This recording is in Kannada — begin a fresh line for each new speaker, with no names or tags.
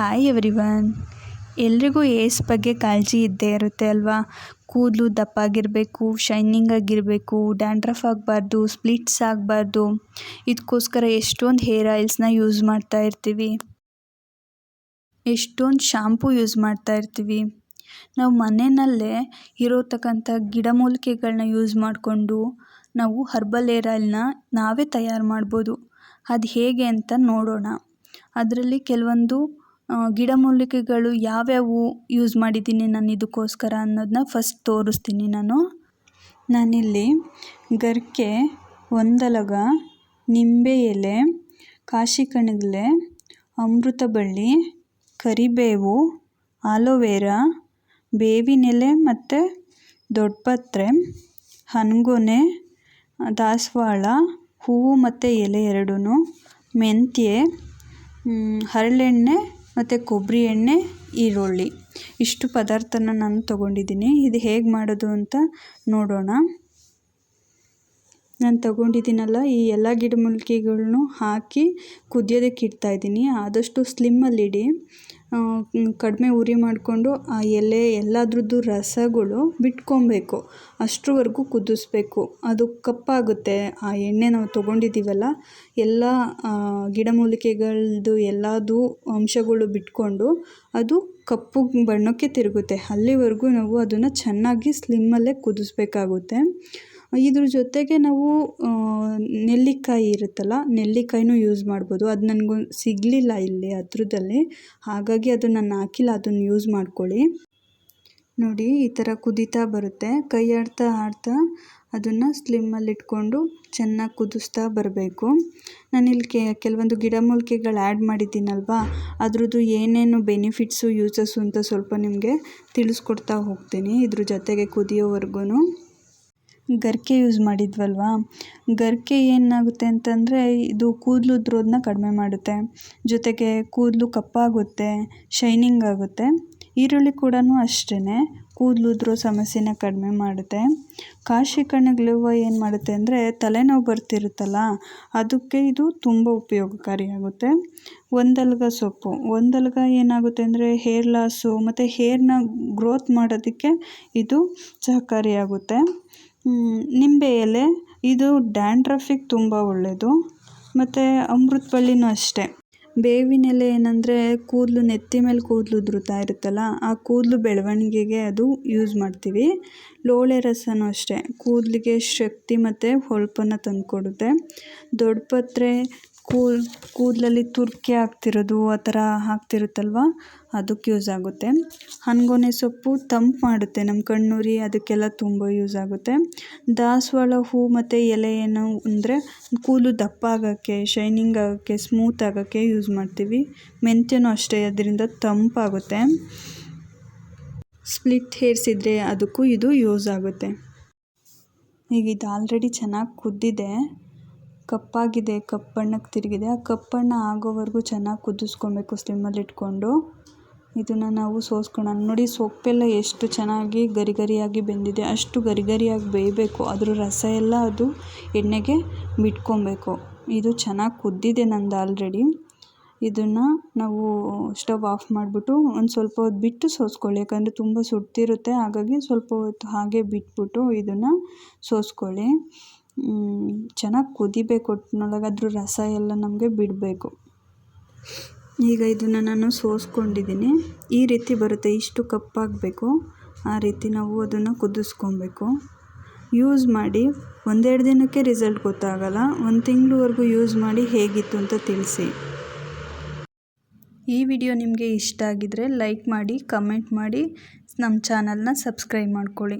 ಹಾಯ್ ಎವ್ರಿವನ್ ಎಲ್ರಿಗೂ ಏಸ್ ಬಗ್ಗೆ ಕಾಳಜಿ ಇದ್ದೇ ಇರುತ್ತೆ ಅಲ್ವಾ? ಕೂದಲು ದಪ್ಪಾಗಿರಬೇಕು ಶೈನಿಂಗ್ ಆಗಿರಬೇಕು ಡ್ಯಾಂಡ್ರಫ್ ಆಗಬಾರ್ದು ಸ್ಪ್ಲಿಟ್ಸ್ ಆಗಬಾರ್ದು. ಇದಕ್ಕೋಸ್ಕರ ಎಷ್ಟೊಂದು ಹೇರ್ ಆಯಿಲ್ಸ್ನ ಯೂಸ್ ಮಾಡ್ತಾ ಇರ್ತೀವಿ. ಎಷ್ಟೊಂದು ಶಾಂಪೂ ಯೂಸ್ ಮಾಡ್ತಾ ಇರ್ತೀವಿ. ನಾವು ಮನೆಯಲ್ಲೇ ಇರೋತಕ್ಕಂಥ ಗಿಡಮೂಲಿಕೆಗಳನ್ನ ಯೂಸ್ ಮಾಡಿಕೊಂಡು ನಾವು ಹರ್ಬಲ್ ಏರ್ ಆಯಿಲ್ನ ನಾವೇ ತಯಾರು ಮಾಡ್ಬೋದು. ಅದು ಹೇಗೆ ಅಂತ ನೋಡೋಣ. ಅದರಲ್ಲಿ ಕೆಲವೊಂದು ಗಿಡಮೂಲಿಕೆಗಳು ಯಾವ್ಯಾವು ಯೂಸ್ ಮಾಡಿದ್ದೀನಿ ನಾನು ಇದಕ್ಕೋಸ್ಕರ ಅನ್ನೋದನ್ನ ಫಸ್ಟ್ ತೋರಿಸ್ತೀನಿ ನಾನು. ನಾನಿಲ್ಲಿ ಗರ್ಕೆ, ಒಂದಲಗ, ನಿಂಬೆ ಎಲೆ, ಕಾಶಿ ಕಣಗಿಲೆ ಅಮೃತ ಬಳ್ಳಿ ಕರಿಬೇವು, ಆಲೋವೆರಾ, ಬೇವಿನೆಲೆ ಮತ್ತು ದೊಡ್ಡಪತ್ರೆ ಹನಗೊನೆ, ದಾಸವಾಳ, ಹೂವು ಮತ್ತು ಎಲೆ ಎರಡೂ ಮೆಂತ್ಯೆ ಹರಳೆಣ್ಣೆ ಮತ್ತು ಕೊಬ್ಬರಿ ಎಣ್ಣೆ ಈರುಳ್ಳಿ. ಇಷ್ಟು ಪದಾರ್ಥನ ನಾನು ತೊಗೊಂಡಿದ್ದೀನಿ. ಇದು ಹೇಗೆ ಮಾಡೋದು ಅಂತ ನೋಡೋಣ. ನಾನು ತೊಗೊಂಡಿದ್ದೀನಲ್ಲ ಈ ಎಲ್ಲ ಗಿಡಮೂಲಿಕೆಗಳ್ನೂ ಹಾಕಿ ಕುದಿಯೋದಕ್ಕೆ ಇಡ್ತಾಯಿದ್ದೀನಿ ಆದಷ್ಟು ಸ್ಲಿಮ್ಮಲ್ಲಿಡಿ ಕಡಿಮೆ ಉರಿ ಮಾಡಿಕೊಂಡು ಆ ಎಲೆ ಎಲ್ಲದ್ರದ್ದು ರಸಗಳು ಬಿಟ್ಕೊಬೇಕು. ಅಷ್ಟರವರೆಗೂ ಕುದಿಸ್ಬೇಕು. ಅದು ಕಪ್ಪಾಗುತ್ತೆ. ಆ ಎಣ್ಣೆ ನಾವು ತೊಗೊಂಡಿದ್ದೀವಲ್ಲ, ಎಲ್ಲ ಗಿಡಮೂಲಿಕೆಗಳದ್ದು ಎಲ್ಲದು ಅಂಶಗಳು ಬಿಟ್ಕೊಂಡು ಅದು ಕಪ್ಪು ಬಣ್ಣಕ್ಕೆ ತಿರುಗುತ್ತೆ. ಅಲ್ಲಿವರೆಗೂ ನಾವು ಅದನ್ನು ಚೆನ್ನಾಗಿ ಸ್ಲಿಮ್ಮಲ್ಲೇ ಕುದಿಸ್ಬೇಕಾಗುತ್ತೆ. ಇದ್ರ ಜೊತೆಗೆ ನಾವು ನೆಲ್ಲಿಕಾಯಿ ಇರುತ್ತಲ್ಲ, ನೆಲ್ಲಿಕಾಯಿನೂ ಯೂಸ್ ಮಾಡ್ಬೋದು. ಅದು ನನಗೂ ಸಿಗಲಿಲ್ಲ ಇಲ್ಲಿ ಹತ್ರದಲ್ಲಿ. ಹಾಗಾಗಿ ಅದು ನಾನು ಹಾಕಿಲ್ಲ, ಅದನ್ನು ಯೂಸ್ ಮಾಡ್ಕೊಳ್ಳಿ. ನೋಡಿ, ಈ ಥರ ಕುದೀತಾ ಬರುತ್ತೆ. ಕೈ ಆಡ್ತಾ ಆಡ್ತಾ ಅದನ್ನು ಸ್ಲಿಮ್ಮಲ್ಲಿ ಇಟ್ಕೊಂಡು ಚೆನ್ನಾಗಿ ಕುದಿಸ್ತಾ ಬರಬೇಕು. ನಾನಿಲ್ಲಿ ಕೆಲವೊಂದು ಗಿಡಮೂಲಿಕೆಗಳು ಆ್ಯಡ್ ಮಾಡಿದ್ದೀನಲ್ವಾ, ಅದ್ರದ್ದು ಏನೇನು ಬೆನಿಫಿಟ್ಸು ಯೂಸಸ್ಸು ಅಂತ ಸ್ವಲ್ಪ ನಿಮಗೆ ತಿಳಿಸ್ಕೊಡ್ತಾ ಹೋಗ್ತೀನಿ. ಇದ್ರ ಜೊತೆಗೆ ಕುದಿಯೋವರೆಗೂ ಗರಿಕೆ ಯೂಸ್ ಮಾಡಿದ್ವಲ್ವಾ? ಗರಿಕೆ ಏನಾಗುತ್ತೆ ಅಂತಂದರೆ ಇದು ಕೂದಲು ಉದುರೋದನ್ನ ಕಡಿಮೆ ಮಾಡುತ್ತೆ. ಜೊತೆಗೆ ಕೂದಲು ಕಪ್ಪಾಗುತ್ತೆ ಶೈನಿಂಗ್ ಆಗುತ್ತೆ. ಈರುಳ್ಳಿ ಕೂಡ ಅಷ್ಟೇ ಕೂದಲು ಉದುರೋ ಸಮಸ್ಯೆನ ಕಡಿಮೆ ಮಾಡುತ್ತೆ. ಕಾಶಿ ಕಣಗಿಲೆ ಏನು ಮಾಡುತ್ತೆ ಅಂದರೆ ತಲೆನೋವು ಬರ್ತಿರುತ್ತಲ್ಲ, ಅದಕ್ಕೆ ಇದು ತುಂಬ ಉಪಯೋಗಕಾರಿಯಾಗುತ್ತೆ. ಒಂದಲ್ಗ ಸೊಪ್ಪು. ಒಂದಲ್ಗ ಏನಾಗುತ್ತೆ ಅಂದರೆ ಹೇರ್ ಲಾಸು ಮತ್ತು ಹೇರ್ನ ಗ್ರೋತ್ ಮಾಡೋದಕ್ಕೆ ಇದು ಸಹಕಾರಿಯಾಗುತ್ತೆ. ನಿಂಬೆ ಎಲೆ ಇದು ಡ್ಯಾಂಡ್ರಫಿಗೆ ತುಂಬ ಒಳ್ಳೆಯದು ಮತ್ತು ಅಮೃತ ಬಳ್ಳಿನೂ ಅಷ್ಟೇ. ಬೇವಿನ ಎಲೆ ಏನಂದರೆ ಕೂದಲು ನೆತ್ತಿ ಮೇಲೆ ಕೂದಲು ಉದುರುತ್ತಾ ಇರುತ್ತಲ್ಲ, ಆ ಕೂದಲು ಬೆಳವಣಿಗೆಗೆ ಅದು ಯೂಸ್ ಮಾಡ್ತೀವಿ. ಲೋಳೆ ರಸನೂ ಅಷ್ಟೇ. ಕೂದಲಿಗೆ ಶಕ್ತಿ ಮತ್ತು ಹೊಳಪನ್ನು ತಂದುಕೊಡುತ್ತೆ. ದೊಡ್ಡಪತ್ರೆ ಕೂಲ್, ಕೂದಲಲ್ಲಿ ತುರ್ಕೆ ಆಗ್ತಿರೋದು, ಆ ಥರ ಆಗ್ತಿರುತ್ತಲ್ವ? ಅದಕ್ಕೆ ಯೂಸ್ ಆಗುತ್ತೆ. ಹನ್ಗೊನೆ ಸೊಪ್ಪು ತಂಪು ಮಾಡುತ್ತೆ ನಮ್ಮ ಕಣ್ಣುರಿ, ಅದಕ್ಕೆಲ್ಲ ತುಂಬ ಯೂಸ್ ಆಗುತ್ತೆ. ದಾಸವಾಳ ಹೂ ಮತ್ತು ಎಲೆ ಏನು ಅಂದರೆ ಕೂದಲು ದಪ್ಪ ಆಗೋಕ್ಕೆ ಶೈನಿಂಗ್ ಆಗೋಕ್ಕೆ ಸ್ಮೂತ್ ಆಗೋಕ್ಕೆ ಯೂಸ್ ಮಾಡ್ತೀವಿ. ಮೆಂತ್ಯನೂ ಅಷ್ಟೇ, ಅದರಿಂದ ತಂಪಾಗುತ್ತೆ ಸ್ಪ್ಲಿಟ್ ಹೇರ್ಸ್ ಇದ್ದರೆ ಅದಕ್ಕೂ ಇದು ಯೂಸ್ ಆಗುತ್ತೆ. ಈಗ ಇದು ಆಲ್ರೆಡಿ ಚೆನ್ನಾಗಿ ಕುದ್ದಿದೆ. ಕಪ್ಪಾಗಿದೆ ಕಪ್ಪು ಬಣ್ಣಕ್ಕೆ ತಿರುಗಿದೆ. ಆ ಕಪ್ಪು ಬಣ್ಣ ಆಗೋವರೆಗೂ ಚೆನ್ನಾಗಿ ಕುದಿಸ್ಕೊಬೇಕು ಸ್ಟಿಮ್ಮಲ್ಲಿ ಇಟ್ಕೊಂಡು. ಇದನ್ನು ನಾವು ಸೋಸ್ಕೊಳ್ಳೋಣ. ನೋಡಿ, ಸೊಪ್ಪೆಲ್ಲ ಎಷ್ಟು ಚೆನ್ನಾಗಿ ಗರಿ ಗರಿಯಾಗಿ ಬೆಂದಿದೆ. ಅಷ್ಟು ಗರಿ ಗರಿಯಾಗಿ ಬೇಯಬೇಕು. ಅದ್ರ ರಸ ಎಲ್ಲ ಅದು ಎಣ್ಣೆಗೆ ಬಿಟ್ಕೊಬೇಕು ಇದು ಚೆನ್ನಾಗಿ ಕುದ್ದಿದೆ ನಂದು ಆಲ್ರೆಡಿ. ಇದನ್ನು ನಾವು ಸ್ಟವ್ ಆಫ್ ಮಾಡಿಬಿಟ್ಟು ಒಂದು ಸ್ವಲ್ಪ ಹೊತ್ತು ಬಿಟ್ಟು ಸೋಸ್ಕೊಳ್ಳಿ. ಯಾಕಂದರೆ ತುಂಬ ಸುಡ್ತಿರುತ್ತೆ. ಹಾಗಾಗಿ ಸ್ವಲ್ಪ ಹೊತ್ತು ಹಾಗೆ ಬಿಟ್ಬಿಟ್ಟು ಇದನ್ನು ಸೋಸ್ಕೊಳ್ಳಿ. ಚೆನ್ನಾಗಿ ಕುದಿಬೇಕು. ಒಟ್ನೊಳಗೆ ಅದ್ರ ರಸ ಎಲ್ಲ ನಮಗೆ ಬಿಡಬೇಕು. ಈಗ ಇದನ್ನು ನಾನು ಸೋಸ್ಕೊಂಡಿದ್ದೀನಿ ಈ ರೀತಿ ಬರುತ್ತೆ. ಇಷ್ಟು ಕಪ್ಪಾಗಬೇಕು ಆ ರೀತಿ ನಾವು ಅದನ್ನು ಕುದಿಸ್ಕೊಬೇಕು. ಯೂಸ್ ಮಾಡಿ ಒಂದೆರಡು ದಿನಕ್ಕೆ ರಿಸಲ್ಟ್ ಗೊತ್ತಾಗಲ್ಲ. ಒಂದು ತಿಂಗಳವರೆಗೂ ಯೂಸ್ ಮಾಡಿ ಹೇಗಿತ್ತು ಅಂತ ತಿಳಿಸಿ. ಈ ವಿಡಿಯೋ ನಿಮಗೆ ಇಷ್ಟ ಆಗಿದರೆ ಲೈಕ್ ಮಾಡಿ, ಕಮೆಂಟ್ ಮಾಡಿ. ನಮ್ಮ ಚಾನಲ್ನ ಸಬ್ಸ್ಕ್ರೈಬ್ ಮಾಡ್ಕೊಳ್ಳಿ.